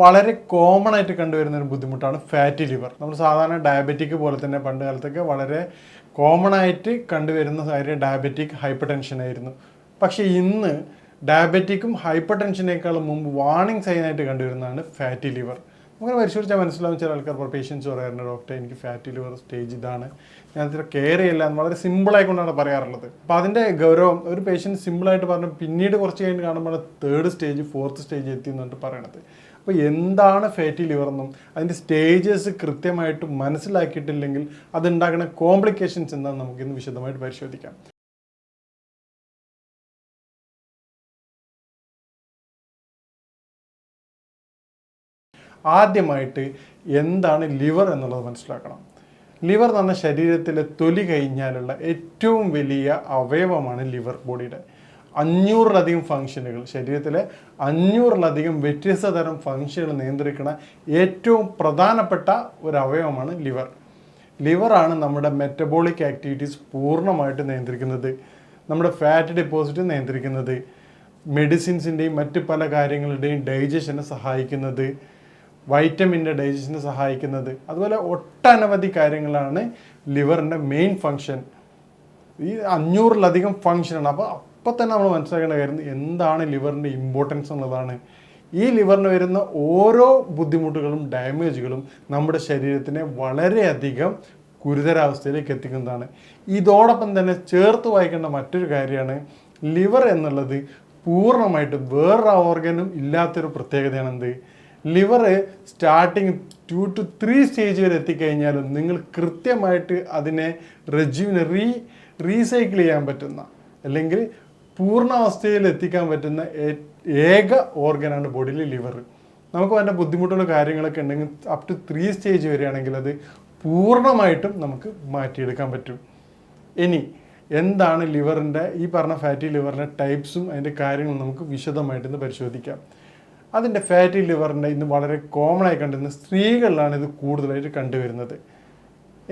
വളരെ കോമൺ ആയിട്ട് കണ്ടുവരുന്ന ഒരു ബുദ്ധിമുട്ടാണ് ഫാറ്റി ലിവർ നമ്മൾ സാധാരണ ഡയബറ്റിക് പോലെ തന്നെ പണ്ട് കാലത്തൊക്കെ വളരെ കോമൺ ആയിട്ട് കണ്ടുവരുന്ന കാര്യം ഡയബറ്റിക് ഹൈപ്പർ ടെൻഷൻ ആയിരുന്നു. പക്ഷേ ഇന്ന് ഡയബറ്റിക്കും ഹൈപ്പർ ടെൻഷനേക്കാളും മുമ്പ് വാർണിംഗ് സൈനായിട്ട് കണ്ടുവരുന്നതാണ് ഫാറ്റി ലിവർ അങ്ങനെ പരിശോധിച്ചാൽ മനസ്സിലാവും ചില ആൾക്കാർ ഇപ്പോൾ പേഷ്യൻസ് പറയാറുണ്ട് ഡോക്ടർ എനിക്ക് ഫാറ്റി ലിവർ സ്റ്റേജ് ഇതാണ്. ഞാൻ ഇത്ര കെയർ ചെയ്യില്ല എന്ന് വളരെ സിമ്പിളായിക്കൊണ്ടാണ് പറയാറുള്ളത്. അപ്പോൾ അതിന്റെ ഗൗരവം ഒരു പേഷ്യന്റ് സിമ്പിളായിട്ട് പറഞ്ഞു പിന്നീട് കുറച്ച് കഴിഞ്ഞ് കാണുമ്പോൾ തേർഡ് സ്റ്റേജ് ഫോർത്ത് സ്റ്റേജ് എത്തി എന്നിട്ട് പറയണത്. അപ്പോൾ എന്താണ് ഫാറ്റി ലിവർ എന്നും അതിന്റെ സ്റ്റേജസ് കൃത്യമായിട്ട് മനസ്സിലാക്കിയിട്ടില്ലെങ്കിൽ അതുണ്ടാകുന്ന കോംപ്ലിക്കേഷൻസ് എന്താണെന്ന് നമുക്കിന്ന് വിശദമായിട്ട് പരിശോധിക്കാം. ആദ്യമായിട്ട് എന്താണ് ലിവർ എന്നുള്ളത് മനസ്സിലാക്കണം. ലിവർ എന്ന് പറഞ്ഞാൽ ശരീരത്തിലെ തൊലി കഴിഞ്ഞാലുള്ള ഏറ്റവും വലിയ അവയവമാണ് ലിവർ ബോഡിയുടെ അഞ്ഞൂറിലധികം ഫംഗ്ഷനുകൾ ശരീരത്തിലെ അഞ്ഞൂറിലധികം വ്യത്യസ്ത തരം ഫംഗ്ഷനുകൾ നിയന്ത്രിക്കുന്ന ഏറ്റവും പ്രധാനപ്പെട്ട ഒരു അവയവമാണ് ലിവർ. ലിവറാണ് നമ്മുടെ മെറ്റബോളിക് ആക്ടിവിറ്റീസ് പൂർണമായിട്ട് നിയന്ത്രിക്കുന്നത്. നമ്മുടെ ഫാറ്റ് ഡെപ്പോസിറ്റ് നിയന്ത്രിക്കുന്നത്. മെഡിസിൻസിന്റെയും മറ്റ് പല കാര്യങ്ങളുടെയും ഡൈജഷനെ സഹായിക്കുന്നത്. വൈറ്റമിന്റെ ഡൈജഷനെ സഹായിക്കുന്നത്. അതുപോലെ ഒട്ടനവധി കാര്യങ്ങളാണ് ലിവറിന്റെ മെയിൻ ഫങ്ഷൻ ഈ അഞ്ഞൂറിലധികം ഫങ്ഷനാണ് അപ്പോൾ അപ്പോൾ തന്നെ നമ്മൾ മനസ്സിലാക്കേണ്ട കാര്യം എന്താണ് ലിവറിന്റെ ഇമ്പോർട്ടൻസ് എന്നുള്ളതാണ്. ഈ ലിവറിന് വരുന്ന ഓരോ ബുദ്ധിമുട്ടുകളും ഡാമേജുകളും നമ്മുടെ ശരീരത്തിനെ വളരെയധികം ഗുരുതരാവസ്ഥയിലേക്ക് എത്തിക്കുന്നതാണ്. ഇതോടൊപ്പം തന്നെ ചേർത്ത് വായിക്കേണ്ട മറ്റൊരു കാര്യമാണ് ലിവർ എന്നുള്ളത് പൂർണമായിട്ടും വേറൊരു ഓർഗനും ഇല്ലാത്തൊരു പ്രത്യേകതയാണ് എന്ത് liver starting two to three stage വരെ എത്തിക്കഴിഞ്ഞാലും നിങ്ങൾ കൃത്യമായിട്ട് അതിനെ റെജ്യൂവിനെ റീ റീസൈക്കിൾ ചെയ്യാൻ പറ്റുന്ന അല്ലെങ്കിൽ പൂർണാവസ്ഥയിൽ എത്തിക്കാൻ പറ്റുന്ന ഏക ഓർഗനാണ് ബോഡിയിൽ ലിവർ നമുക്ക് വേണ്ട ബുദ്ധിമുട്ടുള്ള കാര്യങ്ങളൊക്കെ ഉണ്ടെങ്കിൽ അപ് ടു ത്രീ സ്റ്റേജ് വരികയാണെങ്കിൽ അത് പൂർണമായിട്ടും നമുക്ക് മാറ്റിയെടുക്കാൻ പറ്റും. ഇനി എന്താണ് ലിവറിന്റെ ഈ പറഞ്ഞ ഫാറ്റി ലിവറിന്റെ ടൈപ്സും അതിന്റെ കാര്യങ്ങളും നമുക്ക് വിശദമായിട്ട് ഇന്ന് പരിശോധിക്കാം. അതിന്റെ ഫാറ്റി ലിവറിന്റെ ഇന്ന് വളരെ കോമൺ ആയി കണ്ടിരുന്ന സ്ത്രീകളിലാണ് ഇത് കൂടുതലായിട്ട് കണ്ടുവരുന്നത്.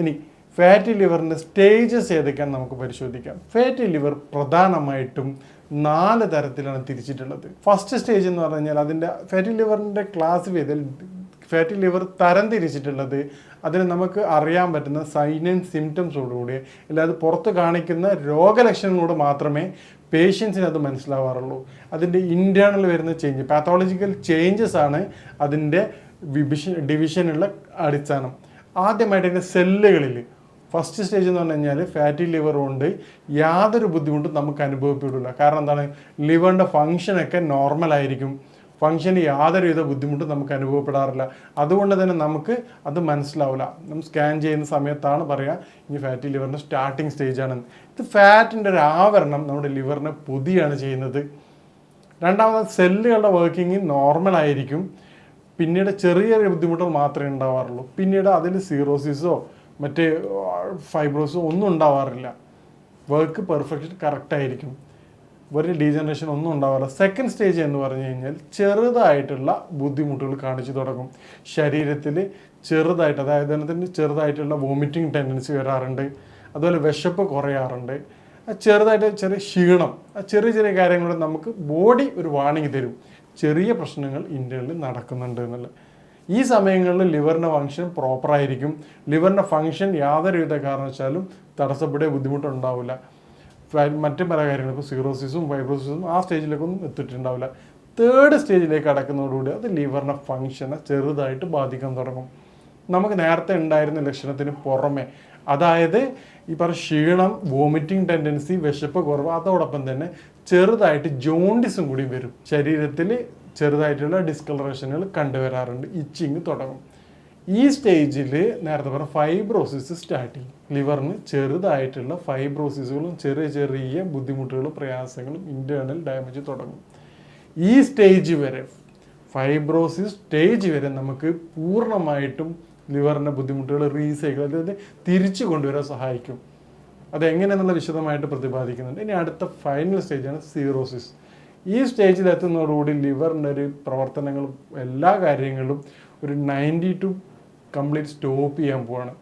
ഇനി ഫാറ്റി ലിവറിന്റെ സ്റ്റേജസ് ഏതൊക്കെയാണ് നമുക്ക് പരിശോധിക്കാം. ഫാറ്റി ലിവർ പ്രധാനമായിട്ടും നാല് തരത്തിലാണ് തിരിച്ചിട്ടുള്ളത്. ഫസ്റ്റ് സ്റ്റേജ് എന്ന് പറഞ്ഞു കഴിഞ്ഞാൽ അതിന്റെ ഫാറ്റി ലിവറിന്റെ ക്ലാസ് ചെയ്തൽ ഫാറ്റി ലിവർ തരം തിരിച്ചിട്ടുള്ളത് അതിന് നമുക്ക് അറിയാൻ പറ്റുന്ന സൈൻ ആൻഡ് സിംറ്റംസോടുകൂടി അല്ലാതെ പുറത്ത് കാണിക്കുന്ന രോഗലക്ഷണങ്ങളോട് മാത്രമേ പേഷ്യൻസിന് അത് മനസ്സിലാവാറുള്ളൂ. അതിന്റെ ഇന്റേർണൽ വരുന്ന ചേഞ്ച് പാത്തോളജിക്കൽ ചേഞ്ചസ് ആണ് അതിന്റെ വിഭിഷൻ ഡിവിഷനുള്ള അടിസ്ഥാനം. ആദ്യമായിട്ട് അതിന്റെ സെല്ലുകളിൽ ഫസ്റ്റ് സ്റ്റേജ് എന്ന് പറഞ്ഞു കഴിഞ്ഞാൽ ഫാറ്റി ലിവർ കൊണ്ട് യാതൊരു ബുദ്ധിമുട്ടും നമുക്ക് അനുഭവപ്പെടില്ല. കാരണം എന്താണ്? ലിവറിന്റെ ഫങ്ഷനൊക്കെ നോർമൽ ആയിരിക്കും. ഫങ്ഷന് യാതൊരുവിധ ബുദ്ധിമുട്ടും നമുക്ക് അനുഭവപ്പെടാറില്ല. അതുകൊണ്ട് തന്നെ നമുക്ക് അത് മനസ്സിലാവില്ല. നമ്മൾ സ്കാൻ ചെയ്യുന്ന സമയത്താണ് പറയുക ഇനി ഫാറ്റി ലിവറിന്റെ സ്റ്റാർട്ടിങ് സ്റ്റേജ് ആണ്. ഇത് ഫാറ്റിന്റെ ഒരു ആവരണം നമ്മുടെ ലിവറിനെ പൊതിയാണ് ചെയ്യുന്നത്. രണ്ടാമത് സെല്ലുകളുടെ വർക്കിംഗ് നോർമൽ ആയിരിക്കും. പിന്നീട് ചെറിയ ചെറിയ ബുദ്ധിമുട്ടുകൾ മാത്രമേ ഉണ്ടാവാറുള്ളൂ. പിന്നീട് അതിൽ സീറോസിസോ മറ്റേ ഫൈബ്രോസ് ഒന്നും ഉണ്ടാവാറില്ല. വർക്ക് പെർഫെക്റ്റ് കറക്റ്റ് ആയിരിക്കും. ഒരു ഡീജനറേഷൻ ഒന്നും ഉണ്ടാവാറില്ല. സെക്കൻഡ് സ്റ്റേജ് എന്ന് പറഞ്ഞു കഴിഞ്ഞാൽ ചെറുതായിട്ടുള്ള ബുദ്ധിമുട്ടുകൾ കാണിച്ചു തുടങ്ങും. ശരീരത്തിൽ ചെറുതായിട്ട് അതായത് അതിന് ചെറുതായിട്ടുള്ള വോമിറ്റിംഗ് ടെൻഡൻസി വരാറുണ്ട്. അതുപോലെ വിശപ്പ് കുറയാറുണ്ട്. ചെറുതായിട്ട് ചെറിയ ക്ഷീണം ആ ചെറിയ ചെറിയ കാര്യങ്ങൾ നമുക്ക് ബോഡി ഒരു വാണിംഗ് തരും. ചെറിയ പ്രശ്നങ്ങൾ ഇന്ത്യയിൽ നടക്കുന്നുണ്ട് എന്നുള്ളത്. ഈ സമയങ്ങളിൽ ലിവറിന്റെ ഫങ്ഷൻ പ്രോപ്പറായിരിക്കും ലിവറിന്റെ ഫങ്ഷൻ യാതൊരുവിധ കാരണവശാലും തടസ്സപ്പെടുക ബുദ്ധിമുട്ടുണ്ടാവില്ല. മറ്റു പല കാര്യങ്ങളും ഇപ്പോൾ സീറോസിസും ഫൈബ്രോസിസും ആ സ്റ്റേജിലേക്കൊന്നും എത്തിയിട്ടുണ്ടാവില്ല. തേർഡ് സ്റ്റേജിലേക്ക് അടക്കുന്നതോടുകൂടി അത് ലിവറിന്റെ ഫങ്ഷനെ ചെറുതായിട്ട് ബാധിക്കാൻ തുടങ്ങും. നമുക്ക് നേരത്തെ ഉണ്ടായിരുന്ന ലക്ഷണത്തിന് പുറമെ അതായത് ഈ പറഞ്ഞ ക്ഷീണം വോമിറ്റിംഗ് ടെൻഡൻസി വിശപ്പ് കുറവ് അതോടൊപ്പം തന്നെ ചെറുതായിട്ട് ജോണ്ടിസും കൂടി വരും. ശരീരത്തിൽ ചെറുതായിട്ടുള്ള ഡിസ്കളറേഷനുകൾ കണ്ടുവരാറുണ്ട്. ഇച്ചിങ് തുടങ്ങും. ഈ സ്റ്റേജിൽ നേരത്തെ പറഞ്ഞ ഫൈബ്രോസിസ് സ്റ്റാർട്ട് ചെയ്യും ലിവറിന് ചെറുതായിട്ടുള്ള ഫൈബ്രോസിസുകളും ചെറിയ ചെറിയ ബുദ്ധിമുട്ടുകളും പ്രയാസങ്ങളും ഇന്റേണൽ ഡാമേജ് തുടങ്ങും. ഈ സ്റ്റേജ് വരെ ഫൈബ്രോസിസ് സ്റ്റേജ് വരെ നമുക്ക് പൂർണമായിട്ടും ലിവറിന്റെ ബുദ്ധിമുട്ടുകൾ റീസൈക്കിൾ അതായത് തിരിച്ചു കൊണ്ടുവരാൻ സഹായിക്കും. അതെങ്ങനെയെന്നുള്ള വിശദമായിട്ട് പ്രതിപാദിക്കുന്നുണ്ട്. ഇനി അടുത്ത ഫൈനൽ സ്റ്റേജാണ് സീറോസിസ് ഈ സ്റ്റേജിൽ എത്തുന്നതോടുകൂടി ലിവറിന്റെ ഒരു പ്രവർത്തനങ്ങളും എല്ലാ കാര്യങ്ങളും ഒരു നയന്റി ടു കംപ്ലീറ്റ് സ്റ്റോപ്പ് ചെയ്യാൻ പോവാണ്.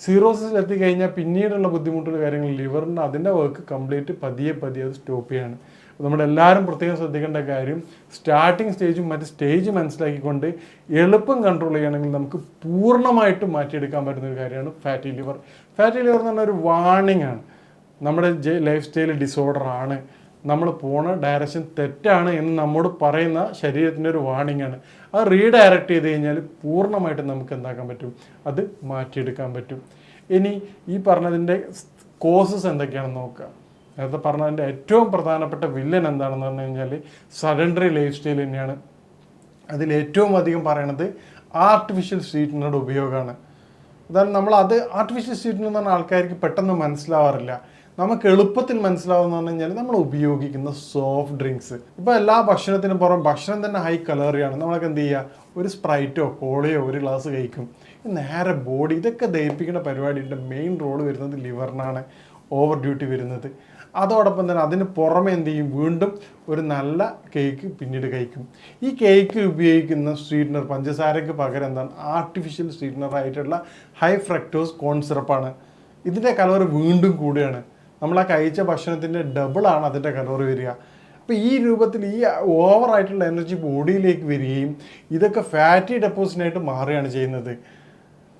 സീറോസിൽ എത്തിക്കഴിഞ്ഞാൽ പിന്നീടുള്ള ബുദ്ധിമുട്ടുള്ള കാര്യങ്ങൾ ലിവറിന്റെ അതിന്റെ വർക്ക് കംപ്ലീറ്റ് പതിയെ പതിയെ അത് സ്റ്റോപ്പ് ചെയ്യാണ്. നമ്മളെല്ലാവരും പ്രത്യേകം ശ്രദ്ധിക്കേണ്ട കാര്യം സ്റ്റാർട്ടിങ് സ്റ്റേജും മറ്റ് സ്റ്റേജ് മനസ്സിലാക്കിക്കൊണ്ട് എളുപ്പം കൺട്രോൾ ചെയ്യുകയാണെങ്കിൽ നമുക്ക് പൂർണമായിട്ടും മാറ്റിയെടുക്കാൻ പറ്റുന്ന ഒരു കാര്യമാണ് ഫാറ്റി ലിവർ ഫാറ്റി ലിവർ എന്ന് പറഞ്ഞ ഒരു വാർണിംഗ് ആണ്. നമ്മുടെ ലൈഫ് സ്റ്റൈൽ ഡിസോർഡർ ആണ്. നമ്മൾ പോണ ഡയറക്ഷൻ തെറ്റാണ് എന്ന് നമ്മോട് പറയുന്ന ശരീരത്തിന്റെ ഒരു വാണിംഗ് ആണ്. അത് റീഡയറക്റ്റ് ചെയ്ത് കഴിഞ്ഞാൽ പൂർണമായിട്ട് നമുക്ക് എന്താക്കാൻ പറ്റും? അത് മാറ്റിയെടുക്കാൻ പറ്റും. ഇനി ഈ പറഞ്ഞതിന്റെ കോസസ് എന്തൊക്കെയാണെന്ന് നോക്കുക. നേരത്തെ പറഞ്ഞതിന്റെ ഏറ്റവും പ്രധാനപ്പെട്ട വില്ലൻ എന്താണെന്ന് പറഞ്ഞു കഴിഞ്ഞാൽ സഡൻഡറി ലൈഫ് സ്റ്റൈൽ തന്നെയാണ്. അതിൽ ഏറ്റവും അധികം പറയണത് ആർട്ടിഫിഷ്യൽ സ്വീറ്റ്നറുടെ ഉപയോഗമാണ്. അതായത് നമ്മൾ അത് ആർട്ടിഫിഷ്യൽ സ്വീറ്റ്നർ എന്ന് പറഞ്ഞ ആൾക്കാർക്ക് പെട്ടെന്ന് മനസ്സിലാവാറില്ല. നമുക്ക് എളുപ്പത്തിൽ മനസ്സിലാവുന്ന പറഞ്ഞു കഴിഞ്ഞാൽ നമ്മൾ ഉപയോഗിക്കുന്ന സോഫ്റ്റ് ഡ്രിങ്ക്സ് ഇപ്പോൾ എല്ലാ ഭക്ഷണത്തിനും പുറം ഭക്ഷണം തന്നെ ഹൈ കലറിയാണ് നമ്മളൊക്കെ എന്ത് ചെയ്യുക ഒരു സ്പ്രൈറ്റോ കോളയോ ഒരു ഗ്ലാസ് കഴിക്കും. നേരെ ബോഡി ഇതൊക്കെ ദഹിപ്പിക്കുന്ന പരിപാടിയുടെ മെയിൻ റോൾ വരുന്നത് ലിവറിനാണ് ഓവർ ഡ്യൂട്ടി വരുന്നത്. അതോടൊപ്പം തന്നെ അതിന് പുറമെ എന്ത് ചെയ്യും? വീണ്ടും ഒരു നല്ല കേക്ക് പിന്നീട് കഴിക്കും. ഈ കേക്ക് ഉപയോഗിക്കുന്ന സ്വീറ്റ്നർ പഞ്ചസാരയ്ക്ക് പകരം എന്താണ്? ആർട്ടിഫിഷ്യൽ സ്വീറ്റ്നർ ആയിട്ടുള്ള ഹൈ ഫ്രക്ടോസ് കോൺ സിറപ്പാണ് ഇതിന്റെ കലോറി വീണ്ടും കൂടുകയാണ്. നമ്മൾ ആ കഴിച്ച ഭക്ഷണത്തിന്റെ ഡബിളാണ് അതിന്റെ കലോറി വരിക. അപ്പോൾ ഈ രൂപത്തിൽ ഈ ഓവറായിട്ടുള്ള എനർജി ബോഡിയിലേക്ക് വരികയും ഇതൊക്കെ ഫാറ്റി ഡെപ്പോസിറ്റായിട്ട് മാറുകയാണ് ചെയ്യുന്നത്.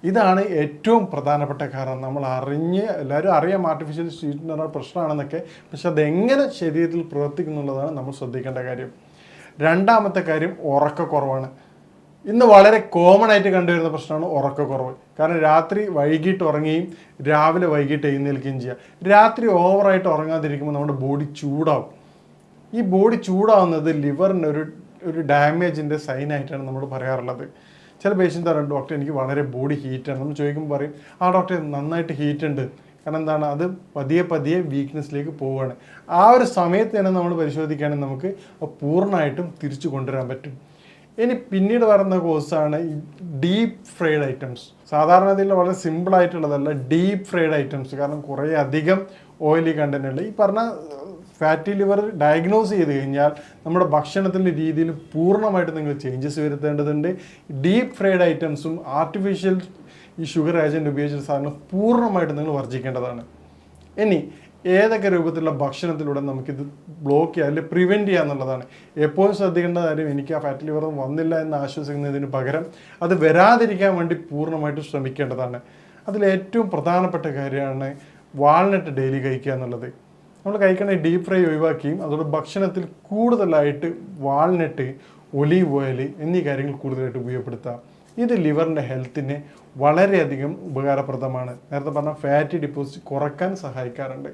ഇതാണ് ഏറ്റവും പ്രധാനപ്പെട്ട കാരണം. നമ്മൾ അറിഞ്ഞ് എല്ലാവരും അറിയാം ആർട്ടിഫിഷ്യൽ സ്വീറ്റ്നർ പ്രശ്നമാണെന്നൊക്കെ. പക്ഷെ അതെങ്ങനെ ശരീരത്തിൽ പ്രവർത്തിക്കുന്നുള്ളതാണ് നമ്മൾ ശ്രദ്ധിക്കേണ്ട കാര്യം. രണ്ടാമത്തെ കാര്യം ഉറക്കക്കുറവാണ്. ഇന്ന് വളരെ കോമൺ ആയിട്ട് കണ്ടുവരുന്ന പ്രശ്നമാണ് ഉറക്കക്കുറവ്. കാരണം രാത്രി വൈകിട്ട് ഉറങ്ങുകയും രാവിലെ വൈകിട്ട് എഴുന്നേൽക്കുകയും ചെയ്യുക രാത്രി ഓവറായിട്ട് ഉറങ്ങാതിരിക്കുമ്പോൾ നമ്മുടെ ബോഡി ചൂടാവും. ഈ ബോഡി ചൂടാവുന്നത് ലിവറിന് ഒരു ഒരു ഡാമേജിന്റെ സൈനായിട്ടാണ് നമ്മൾ പറയാറുള്ളത്. ചില പേഷ്യന്റ് പറയും ഡോക്ടർ എനിക്ക് വളരെ ബോഡി ഹീറ്റാണ് നമ്മൾ ചോദിക്കുമ്പോൾ പറയും ആ ഡോക്ടർ നന്നായിട്ട് ഹീറ്റ് ഉണ്ട്. കാരണം എന്താണ്? അത് പതിയെ പതിയെ വീക്ക്നെസ്സിലേക്ക് പോവുകയാണ്. ആ ഒരു സമയത്ത് തന്നെ നമ്മൾ പരിശോധിക്കുകയാണെങ്കിൽ നമുക്ക് പൂർണമായിട്ടും തിരിച്ചു കൊണ്ടുവരാൻ പറ്റും. ഇനി പിന്നീട് വരുന്ന കോഴ്സാണ് ഡീപ്പ് ഫ്രൈഡ് ഐറ്റംസ് സാധാരണ ഇതിൽ വളരെ സിമ്പിൾ ആയിട്ടുള്ളതല്ല ഡീപ്പ് ഫ്രൈഡ് ഐറ്റംസ് കാരണം കുറേ അധികം ഓയിലി കണ്ടന്റ് ഉണ്ട്. ഈ പറഞ്ഞ ഫാറ്റി ലിവർ ഡയഗ്നോസ് ചെയ്ത് കഴിഞ്ഞാൽ നമ്മുടെ ഭക്ഷണത്തിന്റെ രീതിയിൽ പൂർണമായിട്ട് നിങ്ങൾ ചേഞ്ചസ് വരുത്തേണ്ടതുണ്ട്. ഡീപ്പ് ഫ്രൈഡ് ഐറ്റംസും ആർട്ടിഫിഷ്യൽ ഈ ഷുഗർ ഏജന്റ് ഉപയോഗിച്ചിട്ട് സാധനം പൂർണമായിട്ട് നിങ്ങൾ വർജിക്കേണ്ടതാണ് ഇനി ഏതൊക്കെ രൂപത്തിലുള്ള ഭക്ഷണത്തിലൂടെ നമുക്കിത് ബ്ലോക്ക് ചെയ്യാം അല്ലെങ്കിൽ പ്രിവെന്റ് ചെയ്യുക എന്നുള്ളതാണ്. എപ്പോഴും ശ്രദ്ധിക്കേണ്ട കാര്യം എനിക്ക് ആ ഫാറ്റ് ലിവർ വന്നില്ല എന്ന് ആശ്വസിക്കുന്നതിന് പകരം അത് വരാതിരിക്കാൻ വേണ്ടി പൂർണമായിട്ട് ശ്രമിക്കേണ്ടതാണ്. അതിൽ ഏറ്റവും പ്രധാനപ്പെട്ട കാര്യമാണ് വാൾനട്ട് ഡെയിലി കഴിക്കുക എന്നുള്ളത്. നമ്മൾ കഴിക്കണ ഡീപ്പ് ഫ്രൈ ഒഴിവാക്കിയും അതോടെ ഭക്ഷണത്തിൽ കൂടുതലായിട്ട് വാൾനട്ട് ഒലീവ് ഓയിൽ എന്നീ കാര്യങ്ങൾ കൂടുതലായിട്ട് ഉപയോഗപ്പെടുത്താം. ഇത് ലിവറിന്റെ ഹെൽത്തിന് വളരെയധികം ഉപകാരപ്രദമാണ്. നേരത്തെ പറഞ്ഞ ഫാറ്റി ഡിപ്പോസിറ്റ് കുറയ്ക്കാൻ സഹായിക്കാറുണ്ട്.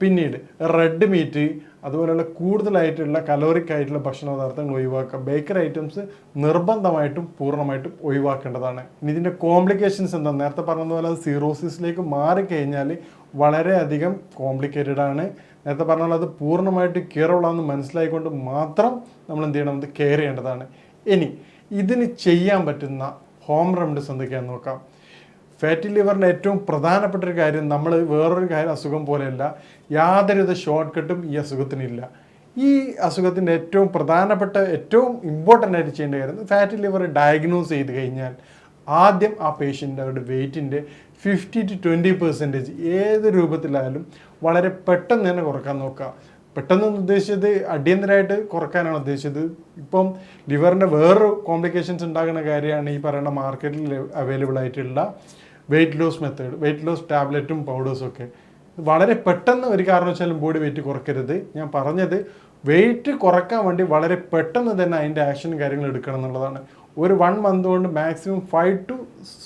പിന്നീട് റെഡ് മീറ്റ് അതുപോലെയുള്ള കൂടുതലായിട്ടുള്ള കലോറിക് ആയിട്ടുള്ള ഭക്ഷണ പദാർത്ഥങ്ങൾ ഒഴിവാക്കുക ബേക്കറി ഐറ്റംസ് നിർബന്ധമായിട്ടും പൂർണമായിട്ടും ഒഴിവാക്കേണ്ടതാണ്. ഇനി ഇതിന്റെ കോംപ്ലിക്കേഷൻസ് എന്താ? നേരത്തെ പറഞ്ഞതുപോലെ അത് സീറോസിസിലേക്ക് മാറിക്കഴിഞ്ഞാൽ വളരെയധികം കോംപ്ലിക്കേറ്റഡ് ആണ്. നേരത്തെ പറഞ്ഞ പോലെ അത് പൂർണമായിട്ട് കെയറുള്ളതെന്ന് മനസ്സിലായിക്കൊണ്ട് മാത്രം നമ്മൾ എന്ത് ചെയ്യണം? അത് കെയർ ചെയ്യേണ്ടതാണ്. ഇനി ഇതിന് ചെയ്യാൻ പറ്റുന്ന ഹോം റെമഡീസ് എന്തൊക്കെയാണെന്ന് നോക്കാം. ഫാറ്റി ലിവറിന്റെ ഏറ്റവും പ്രധാനപ്പെട്ട ഒരു കാര്യം നമ്മൾ വേറൊരു കാര്യം അസുഖം പോലെയല്ല യാതൊരുവിധ ഷോർട്ട് കട്ടും ഈ അസുഖത്തിനില്ല. ഈ അസുഖത്തിന്റെ ഏറ്റവും പ്രധാനപ്പെട്ട ഏറ്റവും ഇമ്പോർട്ടന്റ് ആയിട്ട് ചെയ്യേണ്ട കാര്യം ഫാറ്റി ലിവർ ഡയഗ്നോസ് ചെയ്ത് കഴിഞ്ഞാൽ ആദ്യം ആ പേഷ്യന്റ് അവരുടെ വെയിറ്റിന്റെ ഫിഫ്റ്റി ടു ട്വന്റി പെർസെന്റേജ് ഏത് രൂപത്തിലായാലും വളരെ പെട്ടെന്ന് തന്നെ കുറയ്ക്കാൻ നോക്കുക. പെട്ടെന്ന് ഉദ്ദേശിച്ചത് അടിയന്തരമായിട്ട് കുറക്കാനാണ് ഉദ്ദേശിച്ചത്. ഇപ്പം ലിവറിന്റെ വേറൊരു കോംപ്ലിക്കേഷൻസ് ഉണ്ടാകുന്ന കാര്യമാണ് ഈ പറയുന്ന മാർക്കറ്റിൽ അവൈലബിൾ ആയിട്ടുള്ള weight loss method weight loss ടാബ്ലറ്റും പൗഡേഴ്സും ഒക്കെ. വളരെ പെട്ടെന്ന് ഒരു കാരണവശാലും ബോഡി വെയിറ്റ് കുറയ്ക്കരുത് ഞാൻ പറഞ്ഞത് വെയിറ്റ് കുറയ്ക്കാൻ വേണ്ടി വളരെ പെട്ടെന്ന് തന്നെ അതിന്റെ ആക്ഷനും കാര്യങ്ങളും എടുക്കണം എന്നുള്ളതാണ്. ഒരു വൺ മന്ത് കൊണ്ട് മാക്സിമം ഫൈവ് ടു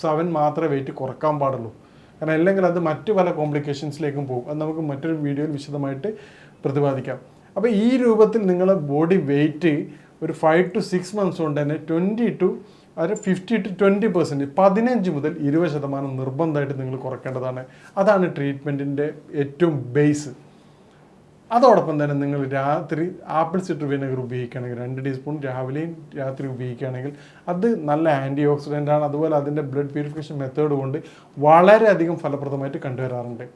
സെവൻ മാത്രമേ വെയിറ്റ് കുറയ്ക്കാൻ പാടുള്ളൂ. കാരണം അല്ലെങ്കിൽ അത് മറ്റു പല കോംപ്ലിക്കേഷൻസിലേക്കും പോകും. അത് നമുക്ക് മറ്റൊരു വീഡിയോയിൽ വിശദമായിട്ട് പ്രതിപാദിക്കാം. അപ്പോൾ ഈ രൂപത്തിൽ നിങ്ങളുടെ ബോഡി വെയിറ്റ് ഒരു ഫൈവ് ടു സിക്സ് മന്ത്സ് കൊണ്ട് തന്നെ ട്വന്റി ടു ഒരു ഫിഫ്റ്റി ടു ട്വന്റി പെർസെന്റ് പതിനഞ്ച് മുതൽ ഇരുപത് ശതമാനം നിർബന്ധമായിട്ട് നിങ്ങൾ കുറയ്ക്കേണ്ടതാണ് അതാണ് ട്രീറ്റ്മെന്റിന്റെ ഏറ്റവും ബേസ് അതോടൊപ്പം തന്നെ നിങ്ങൾ രാത്രി ആപ്പിൾ സിറ്റർ വിനെഗർ ഉപയോഗിക്കുകയാണെങ്കിൽ രണ്ട് ടീസ്പൂൺ രാവിലെയും രാത്രി ഉപയോഗിക്കുകയാണെങ്കിൽ അത് നല്ല ആന്റി ഓക്സിഡന്റ് ആണ്. അതുപോലെ അതിന്റെ ബ്ലഡ് പ്യൂരിഫിക്കേഷൻ മെത്തേഡ് കൊണ്ട് വളരെയധികം ഫലപ്രദമായിട്ട് കണ്ടുവരാറുണ്ട്.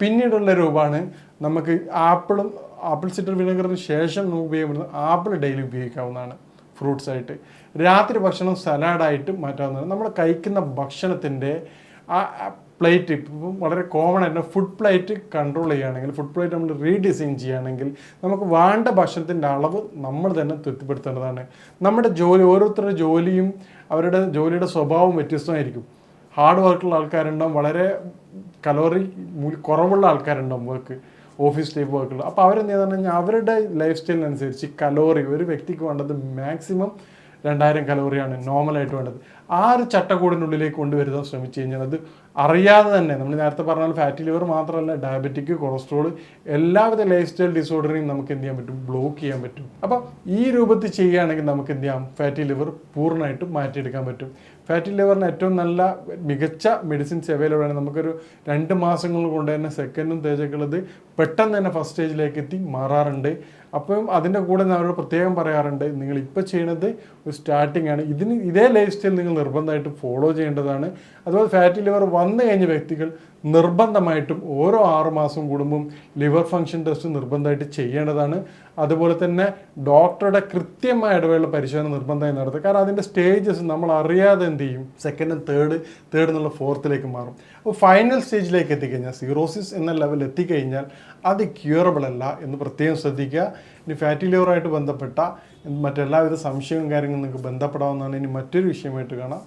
പിന്നീടുള്ള രൂപമാണ് നമുക്ക് ആപ്പിളും ആപ്പിൾ സിറ്റർ വിനെഗറിന് ശേഷം നമുക്ക് ഉപയോഗിക്കുന്നത് ആപ്പിൾ ഡെയിലി ഉപയോഗിക്കാവുന്നതാണ് ഫ്രൂട്ട്സ് ആയിട്ട്. രാത്രി ഭക്ഷണം സലാഡായിട്ട് മാറ്റാവുന്നതാണ്. നമ്മൾ കഴിക്കുന്ന ഭക്ഷണത്തിന്റെ ആ പ്ലേറ്റ് ഇപ്പം വളരെ കോമൺ ആയിട്ട് ഫുഡ് പ്ലേറ്റ് കൺട്രോൾ ചെയ്യുകയാണെങ്കിൽ ഫുഡ് പ്ലേറ്റ് നമ്മൾ റീഡിസൈൻ ചെയ്യുകയാണെങ്കിൽ നമുക്ക് വേണ്ട ഭക്ഷണത്തിന്റെ അളവ് നമ്മൾ തന്നെ തൃപ്തിപ്പെടുത്തേണ്ടതാണ്. നമ്മുടെ ജോലി ഓരോരുത്തരുടെ ജോലിയും അവരുടെ ജോലിയുടെ സ്വഭാവം വ്യത്യസ്തമായിരിക്കും. ഹാർഡ് വർക്കുള്ള ആൾക്കാരുണ്ടാവും. വളരെ കലോറി കുറവുള്ള ആൾക്കാരുണ്ടാവും വർക്ക് ഓഫീസ് ടൈപ്പ് വർക്കുള്ള അപ്പോൾ അവരെന്ത് ചെയ്തെന്ന് കഴിഞ്ഞാൽ അവരുടെ ലൈഫ് സ്റ്റൈലിനനുസരിച്ച് കലോറി ഒരു വ്യക്തിക്ക് വേണ്ടത് മാക്സിമം രണ്ടായിരം കലോറിയാണ് നോർമലായിട്ട് വേണ്ടത്. ആ ഒരു ചട്ടക്കൂടിനുള്ളിലേക്ക് കൊണ്ടുവരുത്താൻ ശ്രമിച്ചു കഴിഞ്ഞാൽ അത് അറിയാതെ തന്നെ നമ്മൾ നേരത്തെ പറഞ്ഞാൽ ഫാറ്റി ലിവർ മാത്രമല്ല ഡയബറ്റിക് കൊളസ്ട്രോൾ എല്ലാവിധ ലൈഫ് സ്റ്റൈൽ ഡിസോർഡറിനെയും നമുക്ക് എന്ത് ചെയ്യാൻ പറ്റും? ബ്ലോക്ക് ചെയ്യാൻ പറ്റും. അപ്പോൾ ഈ രൂപത്തിൽ ചെയ്യുകയാണെങ്കിൽ നമുക്ക് എന്ത് ചെയ്യാം? ഫാറ്റി ലിവർ പൂർണമായിട്ടും മാറ്റിയെടുക്കാൻ പറ്റും. ഫാറ്റി ലിവറിന് ഏറ്റവും നല്ല മികച്ച മെഡിസിൻസ് അവൈലബിൾ ആണ്. നമുക്കൊരു രണ്ട് മാസങ്ങൾ കൊണ്ട് തന്നെ സെക്കൻഡും തേജക്കുള്ളത് പെട്ടെന്ന് തന്നെ ഫസ്റ്റ് സ്റ്റേജിലേക്ക് എത്തി മാറാറുണ്ട്. അപ്പം അതിന്റെ കൂടെ അവരോട് പ്രത്യേകം പറയാറുണ്ട് നിങ്ങൾ ഇപ്പോൾ ചെയ്യണത് ഒരു സ്റ്റാർട്ടിംഗ് ആണ്. ഇതിന് ഇതേ ലൈഫ് സ്റ്റൈൽ നിങ്ങൾ നിർബന്ധമായിട്ട് ഫോളോ ചെയ്യേണ്ടതാണ്. അതുപോലെ ഫാറ്റി ലിവർ വന്നു കഴിഞ്ഞ വ്യക്തികൾ നിർബന്ധമായിട്ടും ഓരോ ആറ് മാസം കൂടുമ്പം ലിവർ ഫങ്ഷൻ ടെസ്റ്റ് നിർബന്ധമായിട്ട് ചെയ്യേണ്ടതാണ്. അതുപോലെ തന്നെ ഡോക്ടറുടെ കൃത്യമായ ഇടവേള പരിശോധന നിർബന്ധമായി നടത്തുക. കാരണം അതിന്റെ സ്റ്റേജസ് നമ്മൾ അറിയാതെ എന്ത് ചെയ്യും? സെക്കൻഡ് തേർഡ് തേർഡ് എന്നുള്ള ഫോർത്തിലേക്ക് മാറും. അപ്പോൾ ഫൈനൽ സ്റ്റേജിലേക്ക് എത്തിക്കഴിഞ്ഞാൽ സീറോസിസ് എന്ന ലെവൽ എത്തിക്കഴിഞ്ഞാൽ അത് ക്യൂറബിൾ അല്ല എന്ന് പ്രത്യേകം ശ്രദ്ധിക്കുക. ഇനി ഫാറ്റി ലിവറായിട്ട് ബന്ധപ്പെട്ട മറ്റെല്ലാവിധ സംശയവും കാര്യങ്ങളും നിങ്ങൾക്ക് ബന്ധപ്പെടാവുന്നതാണ്. ഇനി മറ്റൊരു വിഷയമായിട്ട് കാണാം.